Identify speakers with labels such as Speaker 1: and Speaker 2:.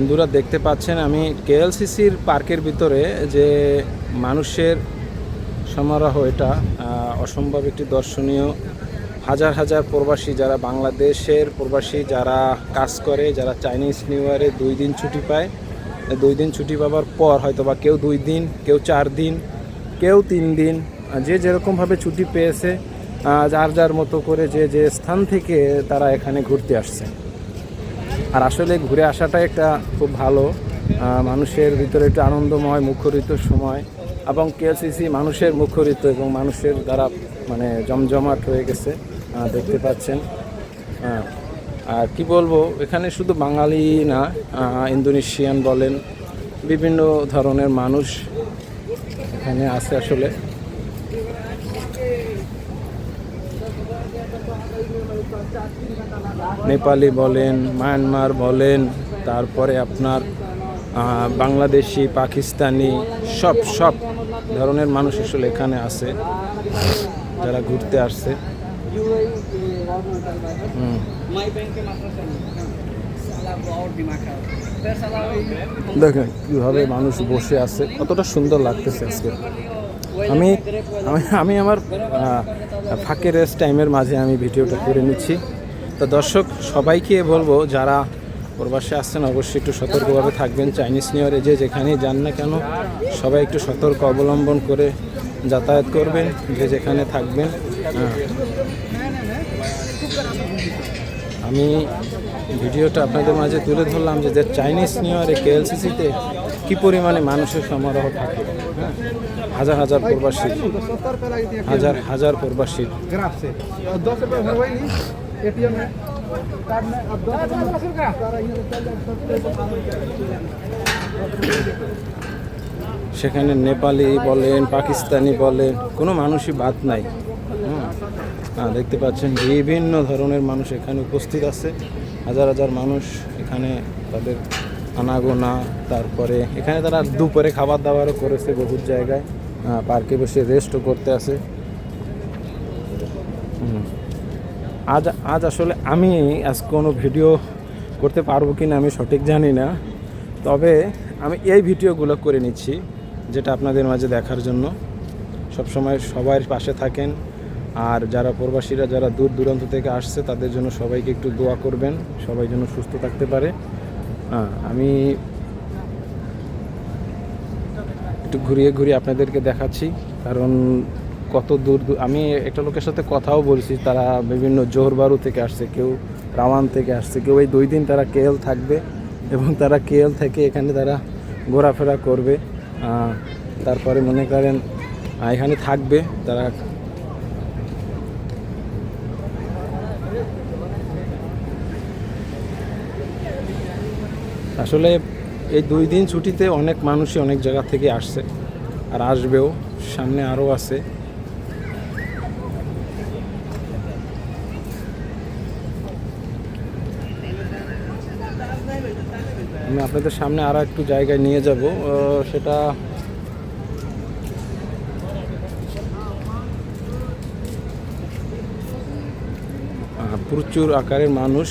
Speaker 1: বন্ধুরা দেখতে পাচ্ছেন আমি কেএলসিসির পার্কের ভিতরে যে মানুষের সমারোহ, এটা অসম্ভব একটি দর্শনীয়। হাজার হাজার প্রবাসী যারা বাংলাদেশের প্রবাসী, যারা কাজ করে, যারা চাইনিজ নিউ ইয়ারে দুই দিন ছুটি পায়, দুই দিন ছুটি পাওয়ার পর হয়তো বা কেউ দুই দিন, কেউ চার দিন, কেউ তিন দিন যে যেরকমভাবে ছুটি পেয়েছে যার যার মতো করে যে যে স্থান থেকে তারা এখানে ঘুরতে আসছে। আর আসলে ঘুরে আসাটা একটা খুব ভালো মানুষের ভিতরে একটা আনন্দময় মুখরিত সময় এবং কেএলসিসি মানুষের মুখরিত এবং মানুষের দ্বারা মানে জমজমাট হয়ে গেছে দেখতে পাচ্ছেন। আহ, আর কি বলব এখানে শুধু বাঙালি না ইন্দোনেশিয়ান বলেন বিভিন্ন ধরনের মানুষ এখানে আছে আসলে। নেপালি বলেন, মায়ানমার বলেন, তারপরে আপনার বাংলাদেশি, পাকিস্তানি, সব সব ধরনের মানুষ আসলে এখানে আছে, যারা ঘুরতে আসছে হুম।
Speaker 2: May 20 matras yan. Salah ko or di makan. Pero salah
Speaker 1: দেখেন কীভাবে মানুষ বসে আছে, কতটা সুন্দর লাগতেছে আজকে আমি আমি আমি আমার ফাঁকে রেস্ট টাইমের মাঝে আমি ভিডিওটা করে নিচ্ছি। তো দর্শক, সবাইকে বলব, যারা প্রবাসে আসছেন, অবশ্যই একটু সতর্কভাবে থাকবেন। চাইনিজ নিউ ইয়ারে যে যেখানেই যান না কেন, সবাই একটু সতর্ক অবলম্বন করে যাতায়াত করবেন, যে যেখানে থাকবেন। হ্যাঁ। আমি ভিডিওটা আপনাদের মাঝে তুলে ধরলাম যে চাইনিজ নিউ ইয়ারে কেএলসিসিতে কী পরিমাণে মানুষের সমারোহ থাকে হ্যাঁ? হাজার হাজার প্রবাসী, হাজার হাজার প্রবাসী। সেখানে নেপালি বলেন, পাকিস্তানি বলেন, কোনো মানুষই বাদ নাই। দেখতে পাচ্ছেন বিভিন্ন ধরনের মানুষ এখানে উপস্থিত আছে। হাজার হাজার মানুষ এখানে তাদের আনাগোনা, তারপরে এখানে তারা দুপুরে খাবার দাবারও করেছে বহুত জায়গায়। পার্কে বসে রেস্টও করতে আছে। আজ আজ আসলে আমি আজ কোনো ভিডিও করতে পারব কি না আমি সঠিক জানি না। তবে আমি এই ভিডিওগুলো করে নিচ্ছি, যেটা আপনাদের মাঝে দেখার জন্য। সবসময় সবার পাশে থাকেন। আর যারা প্রবাসীরা, যারা দূর দূরান্ত থেকে আসছে, তাদের জন্য সবাইকে একটু দোয়া করবেন। সবাই যেন সুস্থ থাকতে পারে। আমি একটু ঘুরিয়ে ঘুরিয়ে আপনাদেরকে দেখাচ্ছি, কারণ কত দূর দূর আমি একটা লোকের সাথে কথাও বলছি, তারা বিভিন্ন জোহরবারু থেকে আসছে, কেউ রাওয়ান থেকে আসছে, কেউ এই দুই দিন তারা কেএল থাকবে এবং তারা কেএল থেকে এখানে তারা ঘোরাফেরা করবে। তারপরে মনে করেন এখানে থাকবে, তারা আসলে এই দুই দিন ছুটিতে অনেক মানুষই অনেক জায়গা থেকে আসছে আর আসবেও, সামনে আরও আছে। আমি আপনাদের সামনে আরও একটু জায়গায় নিয়ে যাব সেটা প্রচুর আকারের মানুষ।